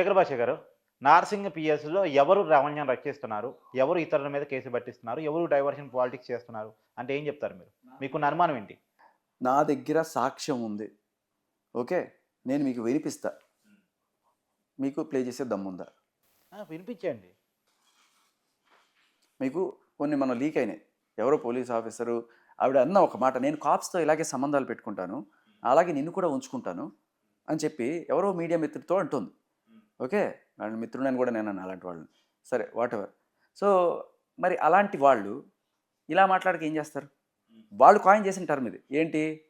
శేఖర్ భాష గారు నార్సింగ్ పిఎస్లో ఎవరు రవణ్యం రక్షిస్తున్నారు? ఎవరు ఇతరుల మీద కేసు పట్టిస్తున్నారు? ఎవరు డైవర్షన్ పాలిటిక్స్ చేస్తున్నారు? అంటే ఏం చెప్తారు మీరు? మీకున్న అనుమానం ఏంటి? నా దగ్గర సాక్ష్యం ఉంది. ఓకే? నేను మీకు వినిపిస్తా. మీకు ప్లే చేసే దమ్ముందా వినిపించండి. మీకు కొన్ని మనం లీక్ అయినాయి. ఎవరో పోలీస్ ఆఫీసరు ఆవిడ అన్న ఒక మాట నేను కాప్స్తో ఇలాగే సంబంధాలు పెట్టుకుంటాను అలాగే నిన్ను కూడా ఉంచుకుంటాను అని చెప్పి ఎవరో మీడియా మిత్రుడితో అంటుంది. ఓకే? వాళ్ళ మిత్రుడని కూడా నేను అన్నా అలాంటి వాళ్ళని. సరే వాట్ ఎవర్ సో మరి అలాంటి వాళ్ళు ఇలా మాట్లాడక ఏం చేస్తారు? వాళ్ళు కాయిన్ చేసిన టర్మ్ ఇది. ఏంటి?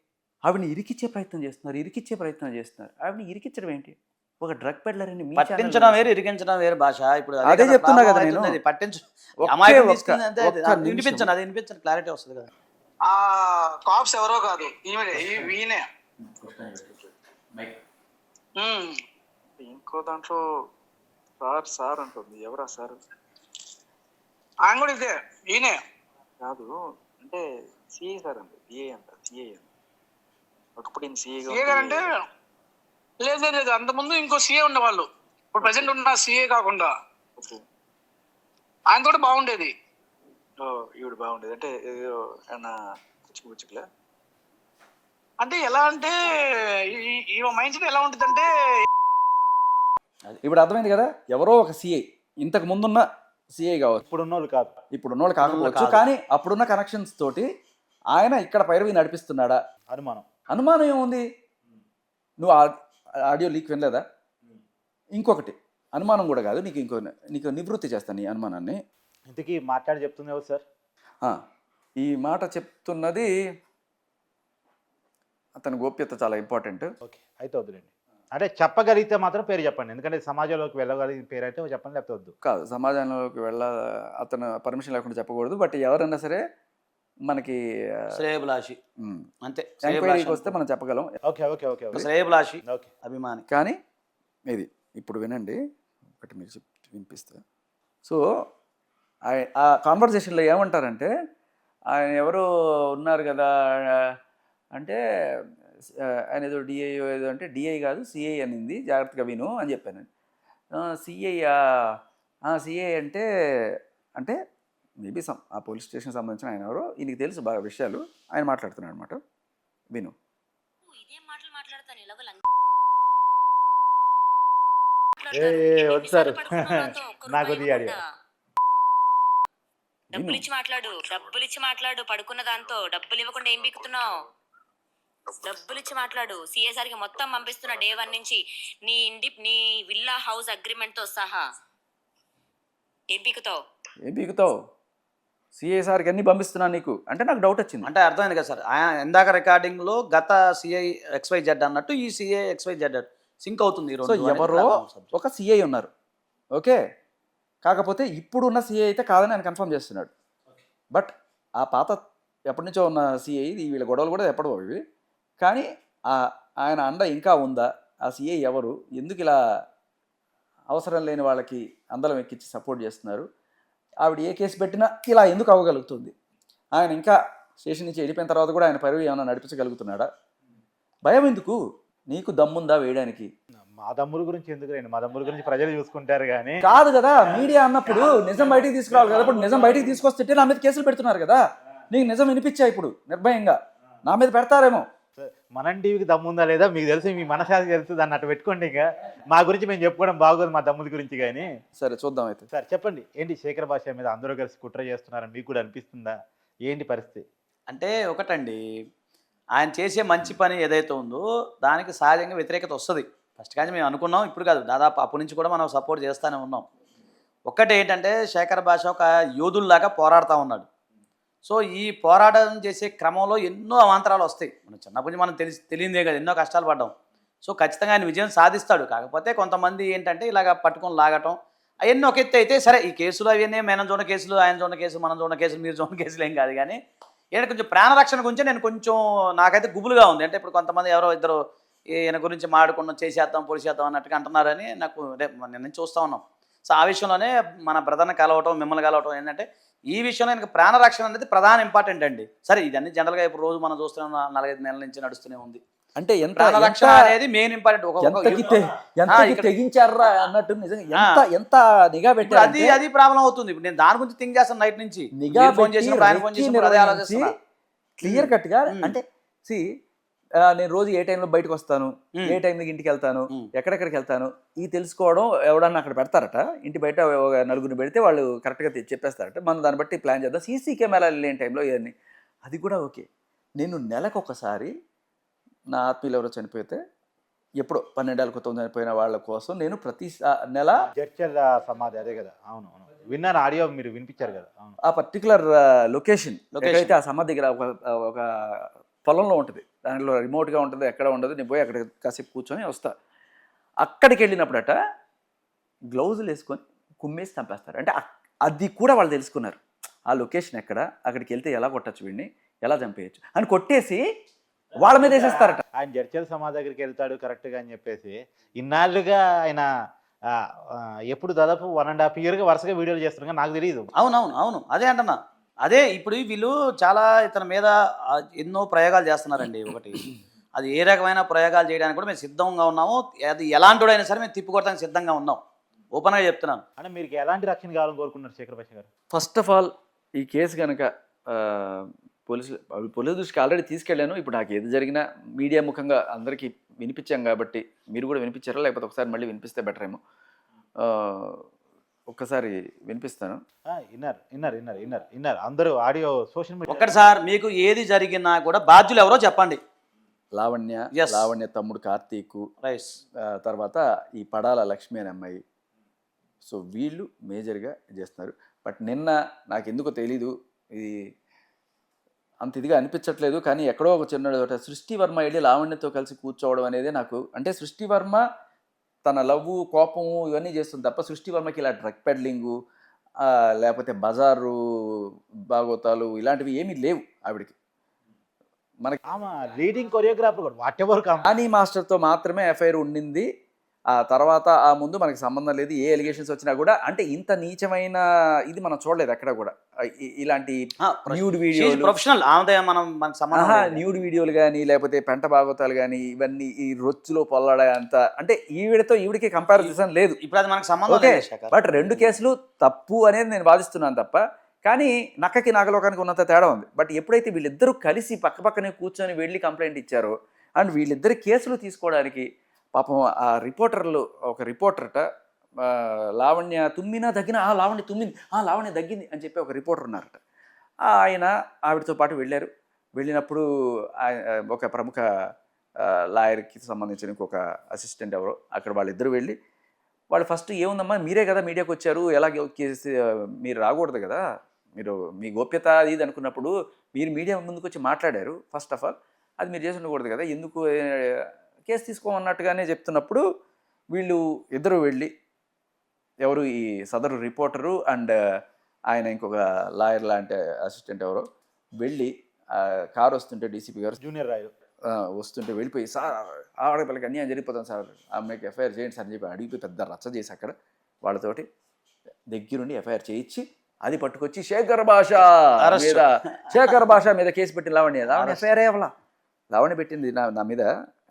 ఆవిడని ఇరికిచ్చే ప్రయత్నం చేస్తున్నారు ఇరికిచ్చే ప్రయత్నం చేస్తున్నారు. ఆవిడని ఇరికించడం ఏంటి? ఒక డ్రగ్ పెడ్లర్ అని పట్టించడం వేరు ఇరికించడం వేరు భాష. ఇప్పుడు అదే చెప్తున్నా కదా నేను. అంతే అది. వినిపించండి క్లారిటీ వస్తుంది కదా. ఆ కాప్స్ ఎవరో కాదు. ఈమె ఈ- ఈయనే. ఇంకో దాంట్లో సార్ సార్ అంటుంది. ఎవరా సార్? ఆయన కూడా ఇదే ఈయనే. కాదు అంటే సిఏ సార్ అండి డిఏ అంట సిఏ అంట. ఒకప్పుడు ఈయన సిఏ సీఏ గారు అంటే లేదు లేదు, లేదు. అంత ముందు ఇంకో సీఏ ఉండేవాళ్ళు. ఇప్పుడు ప్రెసెంట్ ఉన్న సీఏ కాకుండా. ఆయన కూడా బాగుండేది. ఓ ఈవిడ బాగుండేది. అంటే ఏదో అంటే ఎలా అంటే ఈ- ఈ మైండ్ సెట్ ఎలా ఉంటుంది అంటే ఇప్పుడు అర్థమైంది కదా? ఎవరో ఒక సిఐ ఇంతకు ముందున్న సిఐ కావచ్చు. ఇప్పుడు ఉన్నోళ్ళు కాదు ఇప్పుడు ఉన్నోళ్ళు కాకపోవచ్చు. కానీ అప్పుడున్న కనెక్షన్స్ తోటి ఆయన ఇక్కడ పైరవి నడిపిస్తున్నాడా? అనుమానం. అనుమానం ఏముంది? నువ్వు ఆడియో లీక్ వినలేదా? ఇంకొకటి అనుమానం కూడా కాదు. నీకు ఇంకో నీకు నివృత్తి చేస్తాను నీ అనుమానాన్ని. ఇంతకీ మాట్లాడి చెప్తుంది ఎవరు సార్? ఈ మాట చెప్తున్నది అతని గోప్యత చాలా ఇంపార్టెంట్ ఓకే అయితే వద్దులేండి అంటే చెప్పగలిగితే మాత్రం పేరు చెప్పండి. ఎందుకంటే సమాజంలోకి వెళ్ళగలిగిన పేరు అయితే చెప్పండి లేకపోతే వద్దు. కాదు సమాజంలోకి వెళ్ళ అతను పర్మిషన్ లేకుండా చెప్పకూడదు. బట్ ఎవరైనా సరే మనకి శ్రేయభిలాషి. ఉమ్, అంతే ఎంక్వైరీకి వస్తే మనం చెప్పగలం. Okay okay okay okay. శ్రేయభిలాషి okay. అభిమాని. కానీ ఇది ఇప్పుడు వినండి. ఒకటి మీరు చెప్ వినిపిస్తా. సో ఆ కాన్వర్జేషన్లో ఏమంటారంటే ఆయన ఎవరు ఉన్నారు కదా అంటే ఆయన ఏదో డిఐ ఏదో అంటే డిఐ కాదు సిఐ అనింది. జాగ్రత్తగా విను అని చెప్పాను. సిఐ సిఐ అంటే అంటే మేబీ సమ్ ఆ పోలీస్ స్టేషన్ సంబంధించిన ఆయన ఎవరో ఈయనకి తెలుసు బాగా విషయాలు. ఆయన మాట్లాడుతున్నాడు అనమాట విను. సార్. నాకు. డబ్బులు ఇచ్చి మాట్లాడు డబ్బులు ఇచ్చి మాట్లాడు. పడుకున్న దాంతో డబ్బులు ఇవ్వకుండా ఏం బిక్కుతున్నావు డబ్బులు ఇచ్చి మాట్లాడు. సిఎస్ఆర్కి మొత్తం పంపిస్తున్నా డే వన్ నుంచి నీ ఇండి నీ విల్లా హౌస్ అగ్రిమెంట్తో సహా. ఏం బిక్కుతావు ఏం పీకుతావు సిఐసార్కి అన్ని పంపిస్తున్నాను నీకు? అంటే నాకు డౌట్ వచ్చింది. అంటే అర్థమైంది కదా సార్. ఆయన ఇందాక రికార్డింగ్లో గత సిఐ ఎక్స్వై జెడ్ అన్నట్టు ఈ సిఐ ఎక్స్వై జెడ్ సింక్ అవుతుంది ఈ సో రెండు అనేది ఎవరో. ఒక సిఐ ఉన్నారు. ఓకే? కాకపోతే ఇప్పుడున్న సిఐ అయితే కాదని ఆయన కన్ఫర్మ్ చేస్తున్నాడు. బట్ ఆ పాత ఎప్పటి నుంచో ఉన్న సిఐ వీళ్ళ గొడవలు కూడా ఎప్పటివో ఇవి కానీ ఆ ఆయన అండ ఇంకా ఉందా? ఆ సిఐ ఎవరు? ఎందుకు ఇలా అవసరం లేని వాళ్ళకి అందలం ఎక్కించి సపోర్ట్ చేస్తున్నారు? ఆవిడ ఏ కేసు పెట్టినా ఇలా ఎందుకు అవ్వగలుగుతుంది? ఆయన ఇంకా స్టేషన్ నుంచి వెళ్ళిపోయిన తర్వాత కూడా ఆయన పరువు ఏమైనా నడిపించగలుగుతున్నాడా? భయం ఎందుకు? నీకు దమ్ముందా వేయడానికి? మా తమ్ముడు గురించి ఎందుకు రండి మా తమ్ముడు గురించి ప్రజలు చూసుకుంటారు కానీ. కాదు కదా మీడియా అన్నప్పుడు నిజం బయటికి తీసుకురావాలి కదా. ఇప్పుడు నిజం బయటికి తీసుకొస్తుంటే నా మీద కేసులు పెడుతున్నారు కదా. నీకు నిజం వినిపించా ఇప్పుడు నిర్భయంగా. నా మీద పెడతారేమో. మనం టీవీకి దమ్ముందా లేదా మీకు తెలుసు మీ మనసానికి తెలుసు దాన్ని అటు పెట్టుకోండి ఇంకా. మా గురించి మేము చెప్పుకోవడం బాగోదు మా తమ్ముడి గురించి కానీ సరే చూద్దాం అయితే. సార్ చెప్పండి. ఏంటి శేఖర్ భాష మీద అందరూ కలిసి కుట్ర చేస్తున్నారని మీకు కూడా అనిపిస్తుందా? ఏంటి పరిస్థితి? అంటే ఒకటండి. ఆయన చేసే మంచి పని ఏదైతే ఉందో దానికి సహజంగా వ్యతిరేకత వస్తుంది. ఫస్ట్ కానీ మేము అనుకున్నాం ఇప్పుడు కాదు. దాదాపు అప్పటి నుంచి కూడా మనం సపోర్ట్ చేస్తూనే ఉన్నాం. ఒక్కటి ఏంటంటే శేఖర్ భాష ఒక యోధుల్లాగా పోరాడుతూ ఉన్నాడు. సో ఈ పోరాటం చేసే క్రమంలో ఎన్నో అవాంతరాలు వస్తాయి. మన చిన్నప్పటి నుంచి మనం తెలిసి తెలియదే కదా ఎన్నో కష్టాలు పడ్డాం. సో ఖచ్చితంగా ఆయన విజయం సాధిస్తాడు. కాకపోతే కొంతమంది ఏంటంటే ఇలాగ పట్టుకొని లాగటం అవన్నీ ఒక ఎత్తి అయితే సరే ఈ కేసులు అవన్నీ మనం చూడ కేసులు ఆయన చూడ కేసులు మనం చూడ కేసులు మీరు చూడ కేసులు ఏం కాదు కానీ ఈయన కొంచెం ప్రాణరక్షణ గురించి నేను కొంచెం నాకైతే గుబులుగా ఉంది. అంటే ఇప్పుడు కొంతమంది ఎవరో ఇద్దరు ఈయన గురించి మాడుకున్నాం చేసేద్దాం పొడిచేద్దాం అన్నట్టుగా అంటున్నారని నాకు రేపు నేను చూస్తూ ఉన్నాం. సో ఆ విషయంలోనే మన బ్రదర్ని కలవటం మిమ్మల్ని కలవటం ఏంటంటే ఈ విషయంలో ఆయనకు ప్రాణరక్షణ అనేది ప్రధాన ఇంపార్టెంట్ అండి. సరే ఇదన్నీ జనరల్గా ఇప్పుడు రోజు మనం చూస్తున్నాం నాలుగైదు నెలల నుంచి నడుస్తూనే ఉంది. అంటే ఎంత ఎంత- అనేది మెయిన్ ఇంపార్టెంట్ ఒక ఒక ఎంతకి యుద్ధం- తె- ఎంతకి ఆ, ఇక్కడ- తెగించారా అన్నట్టు నిజంగా. ఎంత ఎంత నిఘా ఇప్పుడు అది అది ప్రాబ్లం అవుతుంది. ఇప్పుడు నేను దాని గురించి థింక్ చేస్తాను నైట్ నుంచి. నిఘా ఫోన్ ఆయన ఫోన్ ఆలోచిస్తున్నా. క్లియర్ కట్గా. అంటే సి నేను రోజు ఏ టైంలో బయటకు వస్తాను. ఏ టైంకి ఇంటికి వెళ్తాను. ఎక్కడెక్కడికి వెళ్తాను? ఇది తెలుసుకోవడం ఎవడన్నా అక్కడ పెడతారట? ఇంటి బయట ఒక నలుగురిని పెడితే వాళ్ళు కరెక్ట్గా చెప్పేస్తారట. మనం దాన్ని బట్టి ప్లాన్ చేద్దాం. సీసీ కెమెరాలు లేని టైంలో ఇవన్నీ. అది కూడా ఓకే. నేను నెలకు ఒకసారి నా ఆత్మీయులు ఎవరో చనిపోతే ఎప్పుడో పన్నెండేళ్ళ క్రితం చనిపోయిన వాళ్ళ కోసం నేను ప్రతి నెల జడ్చర్ల సమాధి అదే కదా. అవును అవును. విన్నాను ఆడియో మీరు వినిపించారు కదా. ఆ పర్టికులర్ లొకేషన్. ఎక్కడైతే ఆ సమాధి దగ్గర ఒక ఒక పొలంలో ఉంటుంది. దాంట్లో రిమోట్గా ఉంటుంది ఎక్కడ ఉండదు నేను పోయి అక్కడ కాసేపు కూర్చొని వస్తా. అక్కడికి వెళ్ళినప్పుడట గ్లౌజులు వేసుకొని కుమ్మేసి చంపేస్తారు. అంటే అది కూడా వాళ్ళు తెలుసుకున్నారు. ఆ లొకేషన్ ఎక్కడ? అక్కడికి వెళ్తే ఎలా కొట్టచ్చు వీడిని? ఎలా చంపేయచ్చు? అని కొట్టేసి వాళ్ళ మీద వేసేస్తారట. ఆయన జడ్చర్ల సమాధి దగ్గరికి వెళ్తాడు కరెక్ట్గా అని చెప్పేసి. ఇన్నాళ్ళుగా ఆయన ఎప్పుడు దాదాపు వన్ అండ్ హాఫ్ ఇయర్గా వరుసగా వీడియోలు చేస్తున్నా నాకు తెలియదు అవునవును అవును. అదే అంటున్నా. అదే ఇప్పుడు వీళ్ళు చాలా ఇతని మీద ఎన్నో ప్రయోగాలు చేస్తున్నారండి ఒకటి. అది ఏ రకమైన ప్రయోగాలు చేయడానికి కూడా మేము సిద్ధంగా ఉన్నాము. అది ఎలాంటిడైనా సరే మేము తిప్పుకోవడానికి సిద్ధంగా ఉన్నాం. ఓపెన్గా చెప్తున్నాను. అంటే మీకు ఎలాంటి రక్షణ కావాలని కోరుకున్నారు శేఖర్ భాష గారు? ఫస్ట్ ఆఫ్ ఆల్ ఈ కేసు కనుక పోలీసులు పోలీసు దృష్టికి ఆల్రెడీ తీసుకెళ్ళాను. ఇప్పుడు నాకు ఏది జరిగినా మీడియా ముఖంగా అందరికీ వినిపించాం కాబట్టి మీరు కూడా వినిపించారా? లేకపోతే ఒకసారి మళ్ళీ వినిపిస్తే బెటర్ ఏమో ఆ, ఒక్కసారి వినిపిస్తాను. ఆ, విన్నారు విన్నారు విన్నారు విన్నారు విన్నారు. అందరూ ఆడియో సోషల్ మీడియా. ఒక్కటి సార్ మీకు ఏది జరిగినా కూడా బాధ్యులు ఎవరో చెప్పండి. లావణ్య Yes. లావణ్య తమ్ముడు కార్తీక్ రైస్ తర్వాత ఈ పడాల లక్ష్మి అనే అమ్మాయి. సో వీళ్ళు మేజర్గా చేస్తున్నారు. బట్ నిన్న నాకు ఎందుకో తెలీదు. ఇది అంత ఇదిగా అనిపించట్లేదు. కానీ ఎక్కడో ఒక చిన్న సృష్టి వర్మ వెళ్ళి లావణ్యతో కలిసి కూర్చోవడం అనేది నాకు అంటే సృష్టి వర్మ తన లవ్ కోపము ఇవన్నీ చేస్తుంది తప్ప సృష్టి వర్మకి ఇలా డ్రగ్ పెడ్లింగు లేకపోతే బజారు భాగవతాలు ఇలాంటివి ఏమీ లేవు ఆవిడకి. ఆమె లీడింగ్ కొరియోగ్రాఫర్ కూడా వాట్ ఎవర్ కామ్ ఆనీ మాస్టర్తో మాత్రమే ఎఫ్ఐఆర్ ఉండింది. ఆ తర్వాత ఆ ముందు మనకి సంబంధం లేదు ఏ ఎలిగేషన్స్ వచ్చినా కూడా అంటే ఇంత నీచమైన ఇది మనం చూడలేదు ఎక్కడ కూడా. ఇలాంటి న్యూడ్ వీడియోలు ప్రొఫెషనల్ మనం. న్యూడ్ వీడియోలు కానీ లేకపోతే పెంట భాగవతాలు కానీ ఇవన్నీ ఈ రొచ్చులో పొల్లడ అంత అంటే ఈవిడతో ఈవిడికి కంపారిజన్ లేదు. ఇప్పుడు అది మనకు సంబంధం. బట్ రెండు కేసులు తప్పు అనేది నేను వాదిస్తున్నాను తప్ప కానీ నక్కకి నాగలోకానికి ఉన్నంత తేడా ఉంది. బట్ ఎప్పుడైతే వీళ్ళిద్దరూ కలిసి పక్క పక్కనే కూర్చొని వెళ్ళి కంప్లైంట్ ఇచ్చారో అండ్ వీళ్ళిద్దరి కేసులు తీసుకోవడానికి పాపం ఆ రిపోర్టర్లు ఒక రిపోర్టర్ట లావణ్య తుమ్మినా తగ్గిన ఆ లావణ్య తుమ్మింది ఆ లావణ్య తగ్గింది అని చెప్పి ఒక రిపోర్టర్ ఉన్నారట ఆయన ఆవిడతో పాటు వెళ్ళారు. వెళ్ళినప్పుడు ఒక ప్రముఖ లాయర్కి సంబంధించిన ఒక అసిస్టెంట్ ఎవరో అక్కడ వాళ్ళిద్దరు వెళ్ళి వాళ్ళు ఫస్ట్ ఏముందమ్మా మీరే కదా మీడియాకి వచ్చారు ఎలా కేసు మీరు రాకూడదు కదా మీరు మీ గోప్యత అది ఇది అనుకున్నప్పుడు మీరు మీడియా ముందుకు వచ్చి మాట్లాడారు ఫస్ట్ ఆఫ్ ఆల్. అది మీరు చేసి ఉండకూడదు కదా ఎందుకు కేసు తీసుకోమన్నట్టుగానే చెప్తున్నప్పుడు వీళ్ళు ఇద్దరు వెళ్ళి ఎవరు ఈ సదరు రిపోర్టరు అండ్ ఆయన ఇంకొక లాయర్ లాంటి అసిస్టెంట్ ఎవరో వెళ్ళి కారు వస్తుంటే డీసీపీ గారు జూనియర్ రాయలు ఆ, వస్తుంటే వెళ్ళిపోయి సార్ ఆడపిల్లకి అన్యాయం జరిగిపోతాం సార్ అమ్మాయికి ఎఫ్ఐఆర్ చేయండి సార్ అని చెప్పి అడిగిపోయి పెద్ద రచ్చ చేసి అక్కడ వాళ్ళతోటి దగ్గరుండి ఎఫ్ఐఆర్ చేయించి అది పట్టుకొచ్చి శేఖర్ భాష. మీద శేఖర్ భాష మీద కేసు పెట్టి లావణ్య లావణ్య. ఎఫ్ఐఆర్ అవ్వాల లావణ్య పెట్టింది నా నా మీద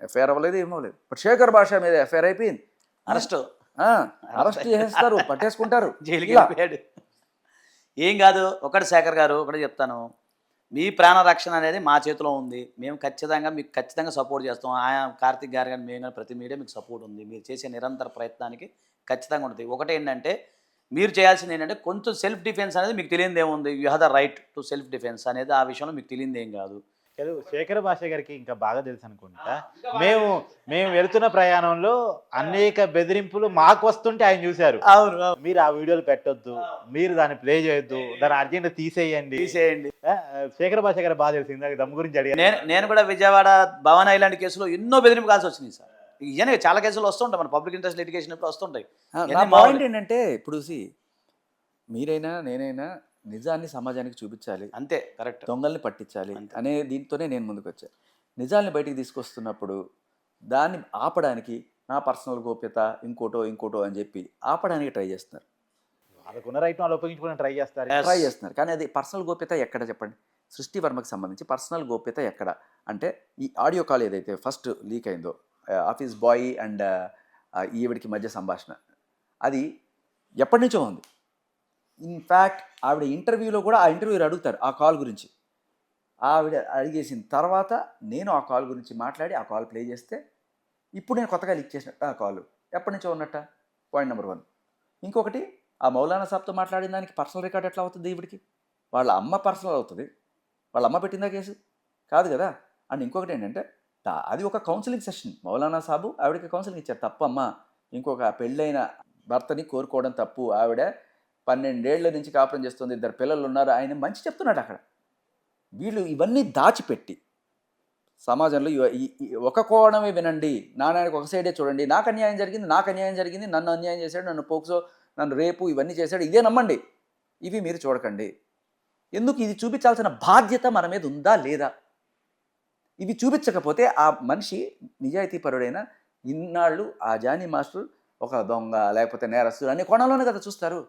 ఎఫ్ఐఆర్ అవ్వలేదు ఏమవ్వలేదు బట్ శేఖర్ భాష మీద ఎఫ్ఐఆర్ అయిపోయింది. అరెస్ట్. అరెస్ట్ చేసేస్తారు పట్టేసుకుంటారు. జైలుకి ఏం కాదు ఒకటి శేఖర్ గారు ఒకటి చెప్తాను. మీ ప్రాణ రక్షణ అనేది మా చేతిలో ఉంది. మేము ఖచ్చితంగా మీకు ఖచ్చితంగా సపోర్ట్ చేస్తాం. ఆయా కార్తిక్ గారు కానీ మేము కానీ ప్రతి మీడియా మీకు సపోర్ట్ ఉంది. మీరు చేసే నిరంతర ప్రయత్నానికి ఖచ్చితంగా ఉంటుంది. ఒకటి ఏంటంటే మీరు చేయాల్సింది ఏంటంటే కొంచెం సెల్ఫ్ డిఫెన్స్ అనేది మీకు తెలియదు ఏముంది you have the right to self defence అనేది ఆ విషయంలో మీకు తెలియదు ఏం కాదు. తెలుగు శేఖర్ భాష గారికి ఇంకా బాగా తెలుసు అనుకుంటా. మేము మేము వెళ్తున్న ప్రయాణంలో అనేక బెదిరింపులు మాకు వస్తుంటే ఆయన చూశారు. అవును మీరు ఆ వీడియోలు పెట్టొద్దు మీరు దాన్ని ప్లే చేయొద్దు దాన్ని అర్జెంట్ తీసేయండి. తీసేయండి. శేఖర్ భాష గారు బాగా తెలుసు ఇందాక దమ్ గురించి అడిగారు. నేను నేను కూడా విజయవాడ భవన్ ఐలాండ్ కేసులో ఎన్నో బెదిరింపు కాల్సి వచ్చినాయి సార్. ఇవన్నీ చాలా కేసులు వస్తుంటాయి మన పబ్లిక్ ఇంట్రెస్ట్ లిటిగేషన్ ఇప్పుడు వస్తుంటాయి. పాయింట్ ఏంటంటే ఇప్పుడు సి మీరైనా నేనైనా నిజాన్ని సమాజానికి చూపించాలి. అంతే కరెక్ట్. దొంగల్ని పట్టించాలి. అనే దీంతోనే నేను ముందుకు వచ్చాను నిజాల్ని బయటికి తీసుకొస్తున్నప్పుడు దాన్ని ఆపడానికి నా పర్సనల్ గోప్యత ఇంకోటో ఇంకోటో అని చెప్పి ఆపడానికి ట్రై చేస్తున్నారు. వాళ్ళకున్న రైట్ వాళ్ళు ఉపయోగించుకుని ట్రై చేస్తారు. ట్రై చేస్తున్నారు. కానీ అది పర్సనల్ గోప్యత ఎక్కడ చెప్పండి? సృష్టి వర్మకి సంబంధించి పర్సనల్ గోప్యత ఎక్కడ? అంటే ఈ ఆడియో కాల్ ఏదైతే ఫస్ట్ లీక్ అయిందో ఆఫీస్ బాయ్ అండ్ ఈవిడికి మధ్య సంభాషణ అది ఎప్పటి నుంచో ఉంది. ఇన్ఫ్యాక్ట్ ఆవిడ ఇంటర్వ్యూలో కూడా ఆ ఇంటర్వ్యూలో అడుగుతారు ఆ కాల్ గురించి. ఆవిడ అడిగేసిన తర్వాత నేను ఆ కాల్ గురించి మాట్లాడి ఆ కాల్ ప్లే చేస్తే ఇప్పుడు నేను కొత్తగా లీక్ చేసినట్టు ఆ కాల్. ఎప్పటి నుంచో ఉన్నట్ట? పాయింట్ నెంబర్ వన్ ఇంకొకటి ఆ మౌలానా సాబ్తో మాట్లాడిన దానికి పర్సనల్ రికార్డ్ ఎట్లా అవుతుంది ఈవిడికి? వాళ్ళ అమ్మ పర్సనల్ అవుతుంది. వాళ్ళ అమ్మ పెట్టిందా కేసు? కాదు కదా? అండ్ ఇంకొకటి ఏంటంటే అది ఒక కౌన్సిలింగ్ సెషన్. మౌలానా సాబు ఆవిడకి కౌన్సిలింగ్ ఇచ్చారు. తప్పమ్మ. ఇంకొక పెళ్ళైన భర్తని కోరుకోవడం తప్పు. ఆవిడ పన్నెండేళ్ళ నుంచి కాపురం చేస్తుంది ఇద్దరు పిల్లలు ఉన్నారు ఆయన మంచి చెప్తున్నాడు అక్కడ. వీళ్ళు ఇవన్నీ దాచిపెట్టి సమాజంలో ఒక కోణమే వినండి నాణ్యానికి ఒక సైడే చూడండి నాకు అన్యాయం జరిగింది నాకు అన్యాయం జరిగింది నన్ను అన్యాయం చేశాడు నన్ను పోక్సో నన్ను రేపు ఇవన్నీ చేశాడు ఇదే నమ్మండి. ఇవి మీరు చూడకండి. ఎందుకు? ఇది చూపించాల్సిన బాధ్యత మన మీద ఉందా లేదా? ఇవి చూపించకపోతే ఆ మనిషి నిజాయితీపరుడైన ఇన్నాళ్ళు ఆ జానీ మాస్టర్ ఒక దొంగ లేకపోతే నేరస్తుడు అనే కోణంలోనే కదా చూస్తారు.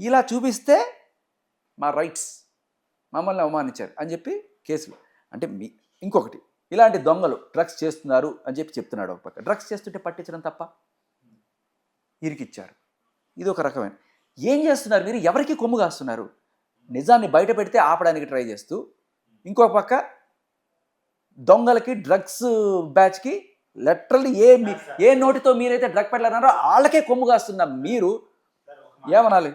ఇలా చూపిస్తే మా రైట్స్ మమ్మల్ని అవమానించారు అని చెప్పి కేసులు. అంటే మీ ఇంకొకటి ఇలాంటి దొంగలు డ్రగ్స్ చేస్తున్నారు అని చెప్పి చెప్తున్నాడు ఒక పక్క. డ్రగ్స్ చేస్తుంటే పట్టించడం తప్ప? ఇరికిచ్చారు. ఇది ఒక రకమైన. ఏం చేస్తున్నారు మీరు? ఎవరికి కొమ్ము కాస్తున్నారు? నిజాన్ని బయట పెడితే ఆపడానికి ట్రై చేస్తూ ఇంకో పక్క దొంగలకి డ్రగ్స్ బ్యాచ్కి లెటరల్లీ ఏ ఏ నోటితో మీరైతే డ్రగ్ పెట్టలేరన్నారో వాళ్ళకే కొమ్ము కాస్తున్న మీరు ఏమనాలి?